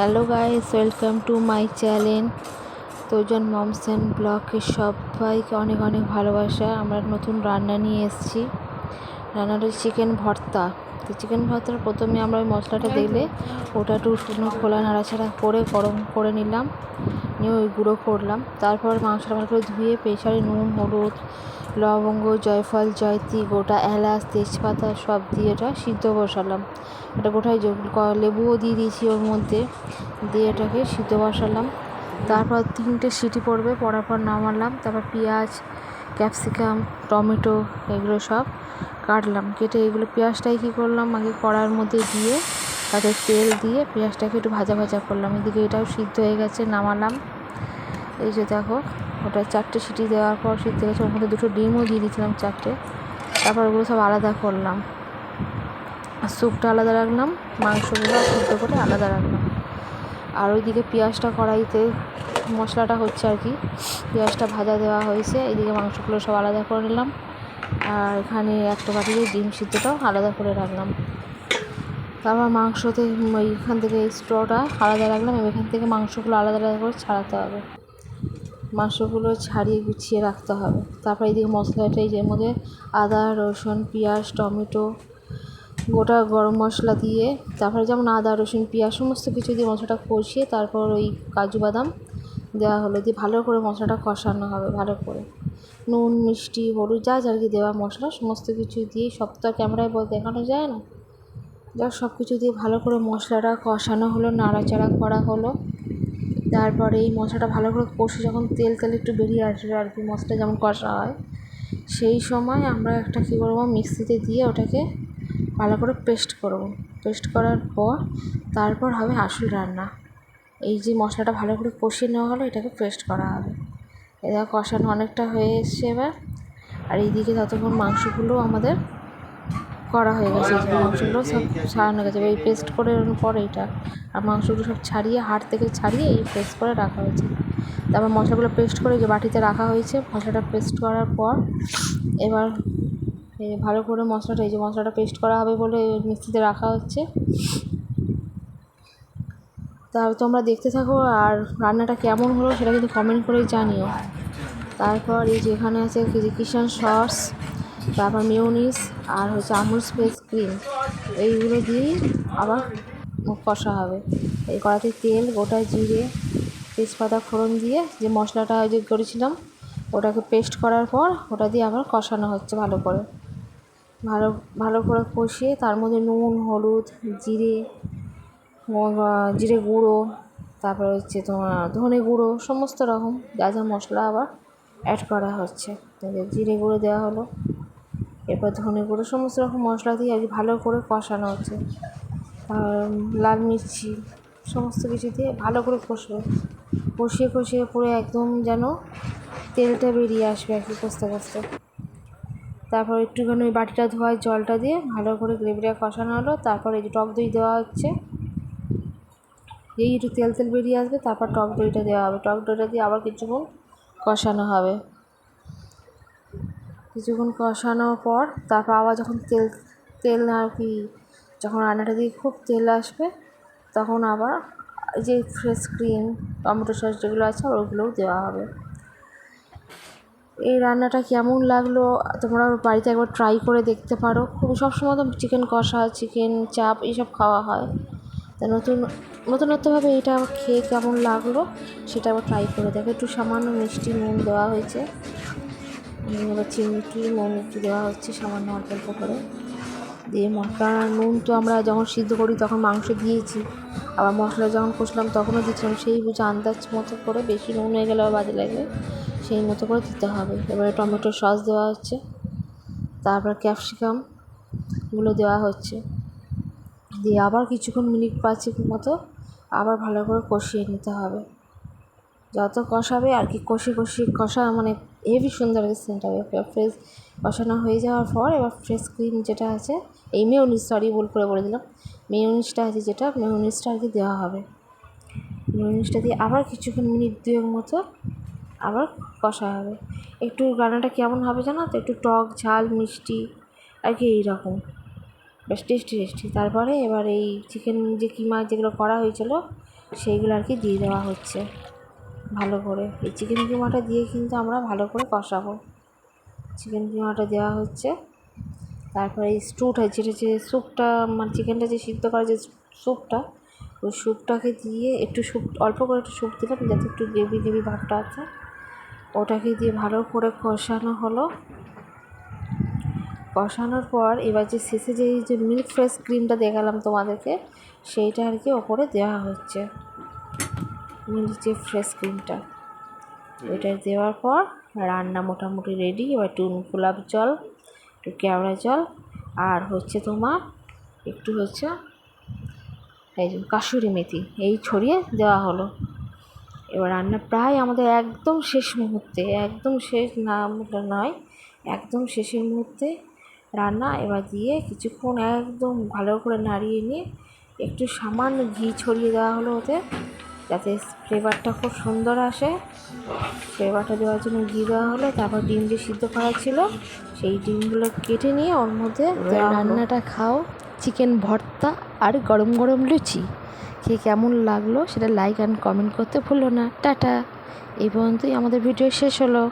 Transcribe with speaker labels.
Speaker 1: Hello guys welcome to my channel তোজন moms and ব্লগের সবাইকে অনেক অনেক ভালোবাসা। আমরা নতুন রান্না নিয়ে এসেছি। রান্নাটা চিকেন ভর্তা। তো চিকেন ভর্তার প্রথমে আমরা ওই মশলাটা দেখলে ওটা একটু শুকনো খোলা নাড়াছাড়া করে গরম করে নিলাম। নিয়ে ওই গুঁড়ো করলাম। তারপর মাংসটা ভালো করে ধুয়ে, প্রেশারে নুন, হলুদ, লবঙ্গ, জয়ফল, জয়ত্রী, গোটা এলাচ, তেজপাতা সব দিয়ে ওটা সিদ্ধ বসালাম। এটা গোটায় লেবুও দিয়ে দিয়েছি ওর মধ্যে, দিয়ে এটাকে সিদ্ধ বসালাম। তারপর তিনটে সিটি পড়বে, পড়ার পর নামালাম। তারপর পেঁয়াজ, ক্যাপসিকাম, টমেটো এগুলো সব কাটলাম। কেটে এগুলো পেঁয়াজটাই কী করলাম? আগে কড়ার মধ্যে দিয়ে তাতে তেল দিয়ে পেঁয়াজটাকে একটু ভাজা ভাজা করলাম। এদিকে এটাও সিদ্ধ হয়ে গেছে, নামালাম। এই যে দেখো, ওটা চারটে সিটি দেওয়ার পর সিদ্ধ গেছে ওর মধ্যে দুটো ডিমও দিয়ে দিয়েছিলাম চারটে। তারপর ওগুলো সব আলাদা করলাম। আর স্যুপটা আলাদা রাখলাম, মাংসগুলো সিদ্ধ করে আলাদা রাখলাম। আর ওইদিকে পেঁয়াজটা কড়াইতে মশলাটা হচ্ছে আর কি, পেঁয়াজটা ভাজা দেওয়া হয়েছে। এইদিকে মাংসগুলো সব আলাদা করে নিলাম। আর এখানে একটা বাটিতে ডিম সিদ্ধটাও আলাদা করে রাখলাম। তারপর মাংসতে এইখান থেকে স্ট্রটা আলাদা রাখলাম এখান থেকে মাংসগুলো আলাদা আলাদা করে ছাড়াতে হবে। মাংসগুলো ছাড়িয়ে গুছিয়ে রাখতে হবে। তারপর এইদিকে মশলাটা এই যে মধ্যে আদা, রসুন, পেঁয়াজ, টমেটো, গোটা গরম মশলা দিয়ে, তারপরে যেমন আদা, রসুন, পেঁয়াজ সমস্ত কিছু দিয়ে মশলাটা কষিয়ে তারপর ওই কাজু বাদাম দেওয়া হলো দিয়ে ভালো করে মশলাটা কষানো হবে ভালো করে। নুন, মিষ্টি, হলুদ, যা যা কি দেওয়া মশলা সমস্ত কিছু দিয়ে সব তো ক্যামেরায় দেখানো যায় না? যা সব কিছু দিয়ে ভালো করে মশলাটা কষানো হলো, নাড়াচাড়া করা হলো। তারপরে এই মশলাটা ভালো করে কষে যখন তেল তেল একটু বেরিয়ে আসবে আর কি মশলা যেমন কষা হয়, সেই সময় আমরা একটা কী করব, মিক্সিতে দিয়ে ওটাকে ভালো করে পেস্ট করব। পেস্ট করার পর তারপর হবে আসল রান্না। এই যে মশলাটা ভালো করে কষিয়ে নেওয়া হলো, এটাকে পেস্ট করা হবে। এটা কষানো অনেকটা হয়ে এসছে এবার। আর এইদিকে ততক্ষণ মাংসগুলো আমাদের করা হয়ে গেছে মাংসগুলো, সব ছাড়ানো গেছে। এই পেস্ট করে পর এইটা, আর মাংসগুলো সব ছাড়িয়ে, হাড় থেকে ছাড়িয়ে এই পেস্ট করে রাখা হয়েছে। তারপর মশলাগুলো পেস্ট করে যে বাটিতে রাখা হয়েছে, মশলাটা পেস্ট করার পর এবার ভালো করে মশলাটা, এই যে মশলাটা পেস্ট করা হবে বলে মিক্সিতে রাখা হচ্ছে। তা তোমরা দেখতে থাকো আর রান্নাটা কেমন হলো সেটা কিন্তু কমেন্ট করে জানিও। তারপর এই যে এখানে আছে কিষান সস তারপর মিউনিস আর হচ্ছে আমুল স্পেস ক্রিম। এইগুলো দিয়েই আবার কষা হবে। এই কড়াতে তেল, গোটা জিরে, তেজপাতা, ফোড়ন দিয়ে যে মশলাটা যে করেছিলাম, ওটাকে পেস্ট করার পর ওটা দিয়ে আবার কষানো হচ্ছে ভালো করে। ভালো ভালো করে কষিয়ে তার মধ্যে নুন, হলুদ, জিরে জিরে গুঁড়ো, তারপরে হচ্ছে তোমার ধনে গুঁড়ো, সমস্ত রকম যা যা মশলা আবার অ্যাড করা হচ্ছে। জিরে গুঁড়ো দেওয়া হলো। এরপর ধনে গুঁড়ো, সমস্ত রকম মশলা দিয়ে কি ভালো করে কষানো হচ্ছে। লাল মির্চি, সমস্ত কিছু দিয়ে ভালো করে কষবে কষিয়ে কষিয়ে পুরো একদম যেন তেলটা বেরিয়ে আসবে আর কি কষতে কষতে। তারপর একটুখানি ওই বাটিটা ধোয়ার জলটা দিয়ে ভালো করে গ্রেভিটা কষানো হলো। তারপর এই যে টক দই দেওয়া হচ্ছে, এই একটু তেল তেল বেরিয়ে আসবে, তারপর টক দইটা দেওয়া হবে। টক দইটা দিয়ে আবার কিছুক্ষণ কষানো হবে। কিছুক্ষণ কষানোর পর তারপর আবার যখন তেল তেল আর কি, যখন রান্নাটা দিয়ে খুব তেল আসবে, তখন আবার যে ফ্রেশ ক্রিম টমেটো সস যেগুলো আছে ওগুলোও দেওয়া হবে। এই রান্নাটা কেমন লাগল তোমরা বাড়িতে একবার ট্রাই করে দেখতে পারো। খুব সবসময় তো চিকেন কষা চিকেন চাপ এইসব খাওয়া হয়। তা নতুন, নতুনত্বভাবে এটা খেয়ে কেমন লাগল সেটা আবার ট্রাই করে দেখো। একটু সামান্য মিষ্টি নুন দেওয়া হয়েছে। এবার একটু নুন একটু দেওয়া হচ্ছে সামান্য অল্প অল্প করে। দিয়ে মশলা নুন তো আমরা যখন সিদ্ধ করি তখন মাংস দিয়েছি। আবার মশলা যখন কষলাম তখনও দিচ্ছিলাম সেই বুঝে আন্দাজ মতো করে বেশি নুন হয়ে গেলে বাজে লাগে সেই মতো করে দিতে হবে। এবারে টমেটো সস দেওয়া হচ্ছে, তারপর ক্যাপসিকামগুলো দেওয়া হচ্ছে। দিয়ে আবার কিছুক্ষণ মিনিট পাঁচেক মতো আবার ভালো করে কষিয়ে নিতে হবে। যত কষাবে আর কি কষে কষিয়ে কষা মানে হেভি সুন্দর সেন্ট হবে ফ্রেশ কষানো হয়ে যাওয়ার পর এবার ফ্রেশ ক্রিম যেটা আছে, এই মেয়নিস সরি ভুল করে বলে দিলাম। মেয়নিসটা আছে যেটা মেয়নিসটা আর কি দেওয়া হবে। মেয়নিসটা দিয়ে আবার কিছুক্ষণ, মিনিট দুয়েক মতো আবার কষা হবে। একটু রান্নাটা কেমন হবে জানো তো? একটু টক, ঝাল, মিষ্টি, আর কি এইরকম। বেশ টেস্টি টেস্টি তারপরে এবার এই চিকেন যে কিমা যেগুলো করা হয়েছিল, সেইগুলো আর কি দিয়ে দেওয়া হচ্ছে। ভালো করে। এই চিকেন কিমাটা দিয়ে কিন্তু আমরা ভালো করে কষাবো। চিকেন কিমাটা দেওয়া হচ্ছে। তারপরে এই স্টুটা যেটা যে স্যুপটা মানে চিকেনটা যে সিদ্ধ করা যে স্যুপটা, ওই স্যুপটাকে দিয়ে একটু স্যুপ, অল্প করে একটু স্যুপ দিলাম, যাতে একটু গ্রেভি গ্রেভি ভাবটা আছে। ওটাকে দিয়ে ভালো করে কষানো হলো। কষানোর পর এবার যে শেষে যে যে মিল্ক ফ্রেশ ক্রিমটা দেখালাম তোমাদেরকে, সেইটা আর কি ওপরে দেওয়া হচ্ছে। মিল্ক যে ফ্রেশ ক্রিমটা ওইটা দেওয়ার পর রান্না মোটামুটি রেডি এবার একটু গোলাপ জল একটু কেওড়া জল আর হচ্ছে তোমার একটু হচ্ছে এই যে কাসুরি মেথি এই ছড়িয়ে দেওয়া হলো। এবার রান্না প্রায় আমাদের একদম শেষ মুহূর্তে একদম শেষ না নয় একদম শেষের মুহূর্তে রান্না এবার দিয়ে কিছুক্ষণ একদম ভালো করে নাড়িয়ে নিয়ে একটু সামান্য ঘি ছড়িয়ে দেওয়া হলো ওতে। যাতে ফ্লেভারটা খুব সুন্দর আসে। ফ্লেভারটা দেওয়ার জন্য ঘি দেওয়া হলো তারপর ডিম যে সিদ্ধ করা ছিল সেই ডিমগুলো কেটে নিয়ে ওর মধ্যে
Speaker 2: রান্নাটা খাও। চিকেন ভর্তা আর গরম গরম লুচি। কে কেমন লাগল সেটা লাইক অ্যান্ড কমেন্ট করতে ভুলো না। টাটা। এই পর্যন্তই আমাদের ভিডিও শেষ হলো।